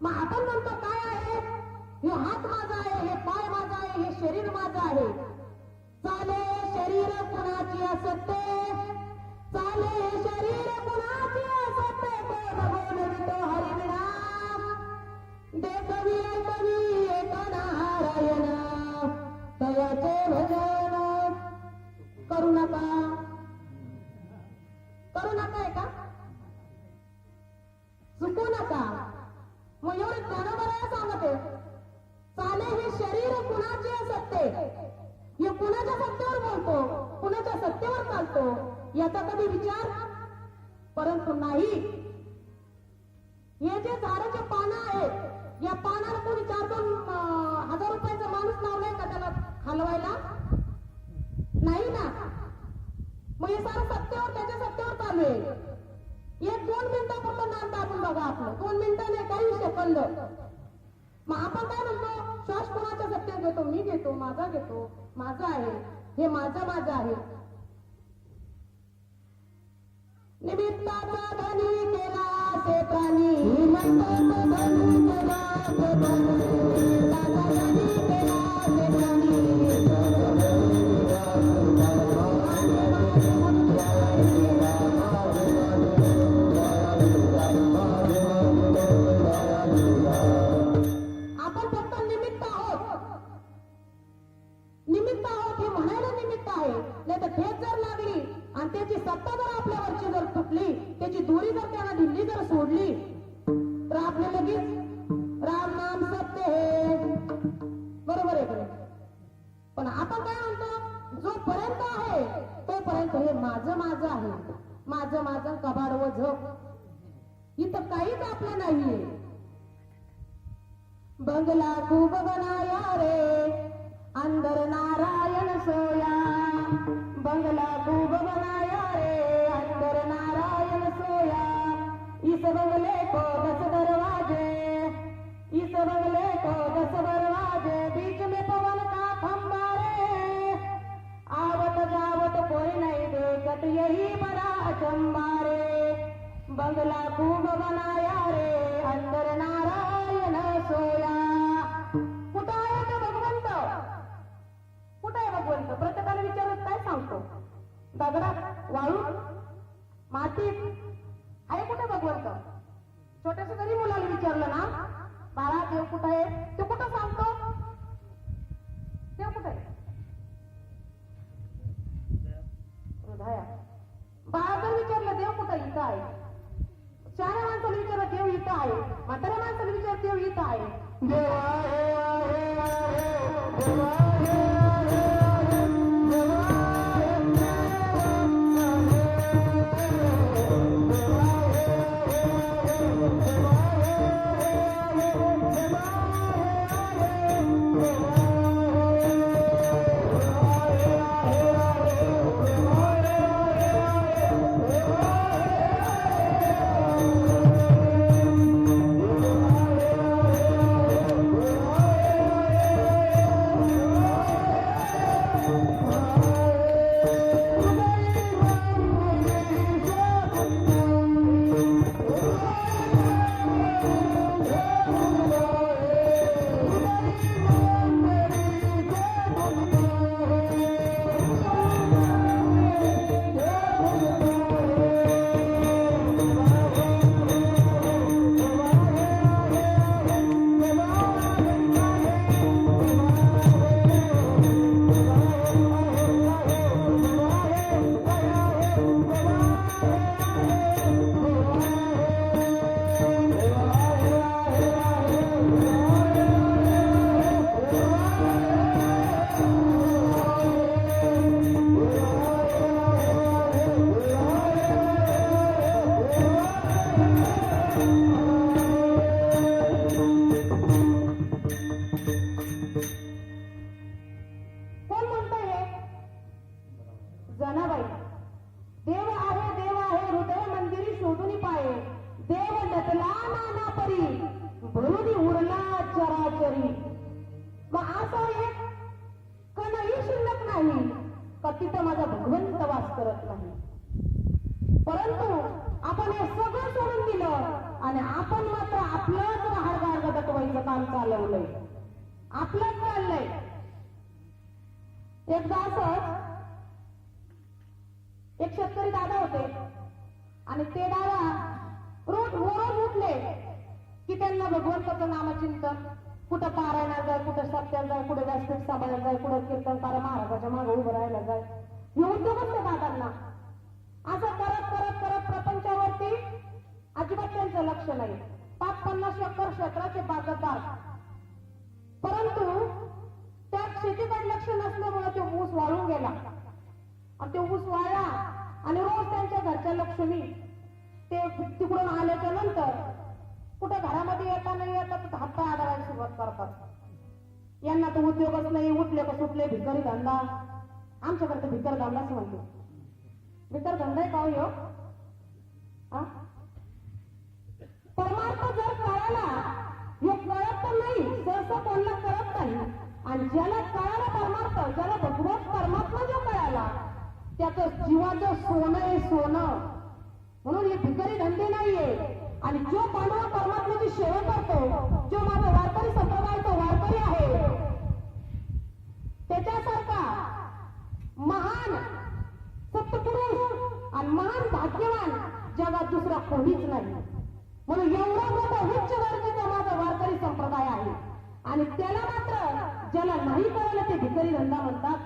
मग आपण म्हणतो काय आहे? हे हात माझा आहे हे पाय माझा आहे हे शरीर माझं आहे. चाले शरीर कुणाची असते? चाले शरीर कुणाची असते? कोण बोलवितो हरिविना देखवी ऐकवी एक नारायण तयाचे भजन. करू नका. करू नका का चुकू नका. मग एवढं ज्ञानोबराया सांगते चाले हे शरीर कुणाचे सत्य हे कुणाच्या सत्तेवर बोलतो कुणाच्या सत्तेवर चालतो याचा कधी विचार? परंतु नाही. हे जे झाडाचे पानं आहेत या पानाला कोणी चार दोन हजार रुपयाचा माणूस लावलाय का त्याला हलवायला नाही ना. मग हे सारं सत्तेवर त्याच्या सत्तेवर चालू आहे. आपण बघा आपलं. दोन मिनिटं नाही काही सेकंद. मग आपण काय म्हणतो? श्वास कोणाच्या सत्तेवर घेतो? मी घेतो माझा घेतो माझा आहे. हे माझा माझा आहे. निमित्ताचा धनी केला से प्राणी. निमित्ताचा धनी केला से प्राणी. त्यानं दिल्ली जर सोडली. तर आपले लगेच राम नाम सत्य हे. बरोबर आहे पण आपण काय म्हणतो? जोपर्यंत आहे तोपर्यंत हे माझं माझं आहे. माझं माझं कबाड व झोप. इथं काहीच आपलं नाहीये. बंगला खूप बनाया रे. अंदर नारायण सोया. बंगला खूप बनाया इस बंगले को बस दरवाजे इस बंगले को बस दरवाजे बीच में पवन का खंबा रे। आवत जावत कोई नहीं देखत यही बड़ा अचंबा रे। बंगला खूब बनाया रे अंदर नारायण सोया। कुठं आहे का भगवंत? कुठं आहे भगवंत? प्रत्येकाला विचारत काय सांगतो? दगडात वाळू मातीत म्हाताऱ्या माणसाला विचार देव इथं आहे? देवा. वास करत नाही. परंतु आपण हे सगळं सोडून दिलं आणि आपण मात्र आपलंच राहणार काम चालवलंय. आपलंच चाललंय. एकदा असंच एक शेतकरी दादा होते आणि ते दादा रोज रोज उठले की त्यांना भगवंताचं नामचिंतन कुठं पारायला जाय कुठं सत्याला जाय कुठं व्यासपीठ सांभाळायला जाय कुठं कीर्तनकार महाराजाच्या मागे उभं राहायला जाय. हे उद्योगच त्या दादांना. असं करत करत करत प्रपंचावरती अजिबात त्यांचं लक्ष नाही. पाच पन्नास एकर क्षेत्राचे बागतदार परंतु त्या शेतीकडे लक्ष नसल्यामुळे तो ऊस वाळून गेला. आणि ते ऊस वाळला आणि रोज त्यांच्या घरच्या लक्ष्मी ते तिकडून आल्याच्यानंतर कुठे घरामध्ये येता नाही येता तर हातपाय आढळायला सुरुवात करतात. यांना तर उद्योगच नाही उठले का सुटले भिकारी धंदा. आमच्याकडे तर भिकार धंदाच म्हणतो. भितर धंदा आहे का हो परमार्थ जर कळाला हे कळत तर नाही सहसा कोणाला कळत नाही. आणि ज्याला कळाला परमार्थ ज्याला भगवत परमात्मा जो कळाला त्याचं जीवाचं सोनं आहे सोनं. म्हणून हे भिकारी धंदे नाहीये. आणि जो मानव परमात्म्याची सेवा करतो जो माझा वारकरी संप्रदायाचा वारकरी आहे त्याच्यासारखा महान सत्पुरुष आणि महान भाग्यवान जगात दुसरा कोणीच नाही. म्हणून एवढा मोठा उच्च वर्गाचा माझा वारकरी संप्रदाय आहे. आणि त्याला मात्र ज्याला नाही कळलं ते भिकारी धंदा म्हणतात